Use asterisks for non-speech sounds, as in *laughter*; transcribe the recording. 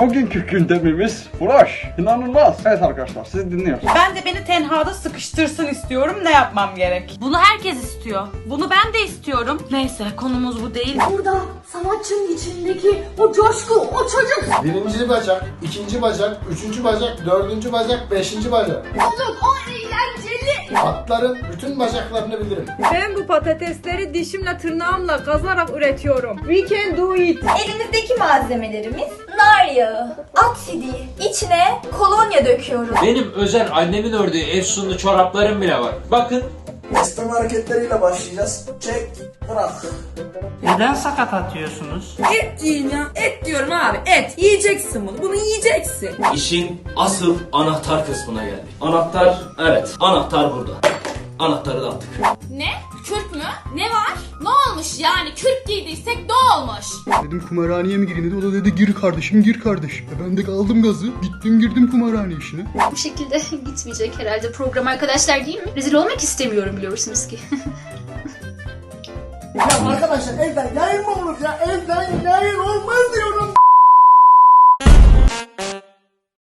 Bugünkü gündemimiz Flash. İnanılmaz. Evet arkadaşlar sizi dinliyoruz. Ben de beni tenhada sıkıştırsın istiyorum. Ne yapmam gerek? Bunu herkes istiyor. Bunu ben de istiyorum. Neyse konumuz bu değil. Burada sanatçının içindeki o coşku, o çocuk. Birinci bacak, ikinci bacak, üçüncü bacak, dördüncü bacak, beşinci bacak. Çocuk o. Atların bütün bacaklarını bilirim. Ben bu patatesleri dişimle tırnağımla kazarak üretiyorum. We can do it. Elimizdeki malzemelerimiz nar yağı, at sidiği, içine kolonya döküyoruz. Benim özel annemin ördüğü efsunlu çoraplarım bile var. Bakın Esneme hareketleriyle başlayacağız. Çek, bırak. Neden sakat atıyorsunuz? Et yiyin ya. Et diyorum abi et. Yiyeceksin bunu. Bunu yiyeceksin. İşin asıl anahtar kısmına geldik. Anahtar, evet. Anahtar burada. Anahtarı da attık. Ne? Kürk mü? Ne var? Ne olmuş yani? Kürk giydiysek ne olmuş? Dedim kumarhaneye mi gireyim dedi. O da dedi gir kardeşim gir kardeşim. E ben de aldım gazı. Gittim girdim kumarhane işine. Bu şekilde *laughs* gitmeyecek herhalde program arkadaşlar değil mi? Rezil olmak istemiyorum biliyorsunuz ki. *laughs* Ya arkadaşlar evden yayın mı olur ya? Evden yayın.